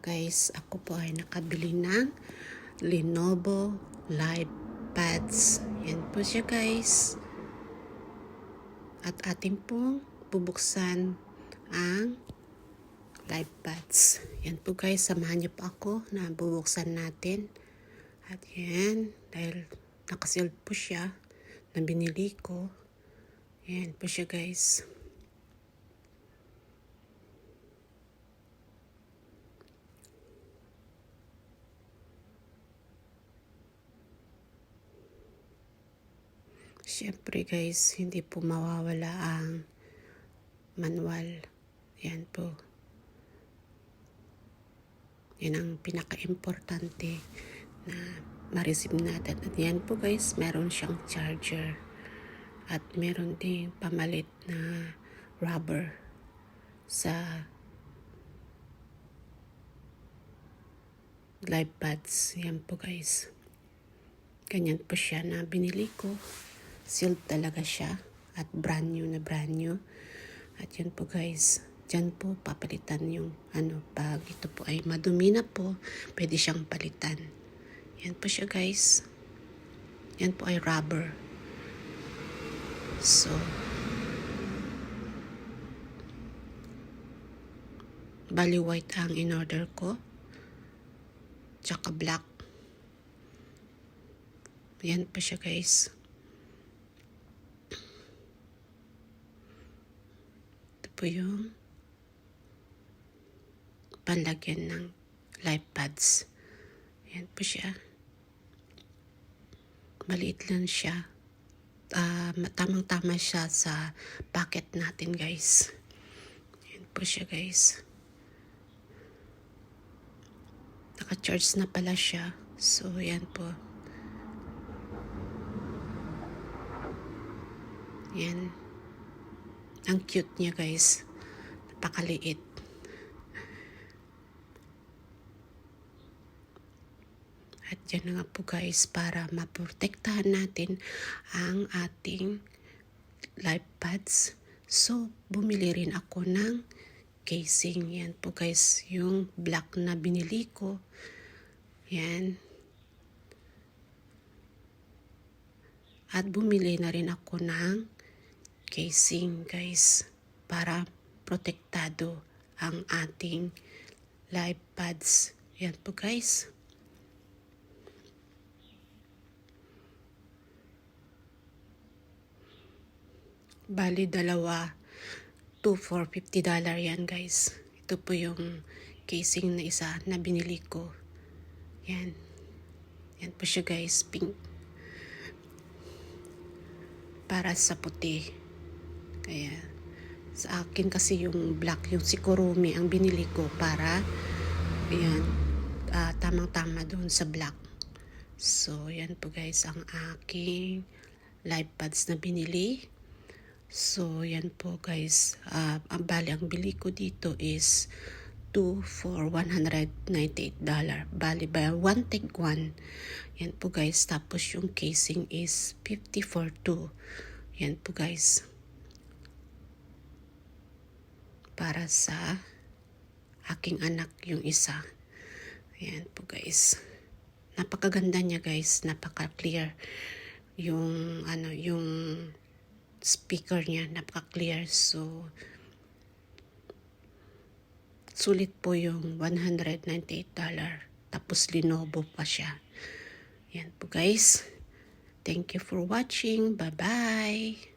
guys, ako po ay nakabili ng Lenovo Live Pads. Yan po siya guys. At atin pong bubuksan ang Live Pads. Yan po guys, samahan niyo po ako na bubuksan natin. At yan, dahil nakasealed po siya na binili ko. Yan po siya guys. Siyempre guys, hindi po mawawala ang manual. Yan po. Yan ang pinaka-importante na ma-receive natin. At yan po guys, meron siyang charger. At meron ding pamalit na rubber sa live pads. Yan po guys. Ganyan po siya na binili ko. Sealed talaga siya. At brand new na brand new. At yan po guys. Diyan po papalitan yung ano pag ito po ay madumi na po. Pwede siyang palitan. Yan po siya guys. Yan po ay rubber. So, bali white ang in-order ko. Tsaka black. Yan po siya guys. Po yung panlagyan ng live pads. Yan po siya. Maliit lang siya. Ah, tamang-tama siya sa packet natin guys. Yan po siya guys. Naka-charge na pala siya. So, yan po. Yan. Ang cute niya guys. Napakaliit. At yan na nga po guys para maprotektahan natin ang ating live pads. So, bumili rin ako ng casing. Yan po guys, yung black na binili ko. Yan. At bumili na rin ako ng casing guys para protektado ang ating live pads. Yan po guys. Bali dalawa. 2 for 50 dollar yan guys. Ito po yung casing na isa na binili ko. Yan. Yan po siya guys. Pink. Para sa puti. Kaya sa akin kasi yung black, yung sikurumi ang binili ko para yan, ah, tamang-tama doon sa black. So, yan po guys ang aking live pads na binili. So, yan po guys. Uh, ang bali, ang bili ko dito is 2 for $198. Bali ba, one take one. Yan po guys. Tapos yung casing is 50 for 2. Yan po guys. Para sa aking anak yung isa. Yan po guys. Napakaganda niya guys. Napaka-clear. Yung ano, yung speaker niya napaka-clear so sulit po yung $198 tapos Lenovo pa siya yan po guys thank you for watching bye bye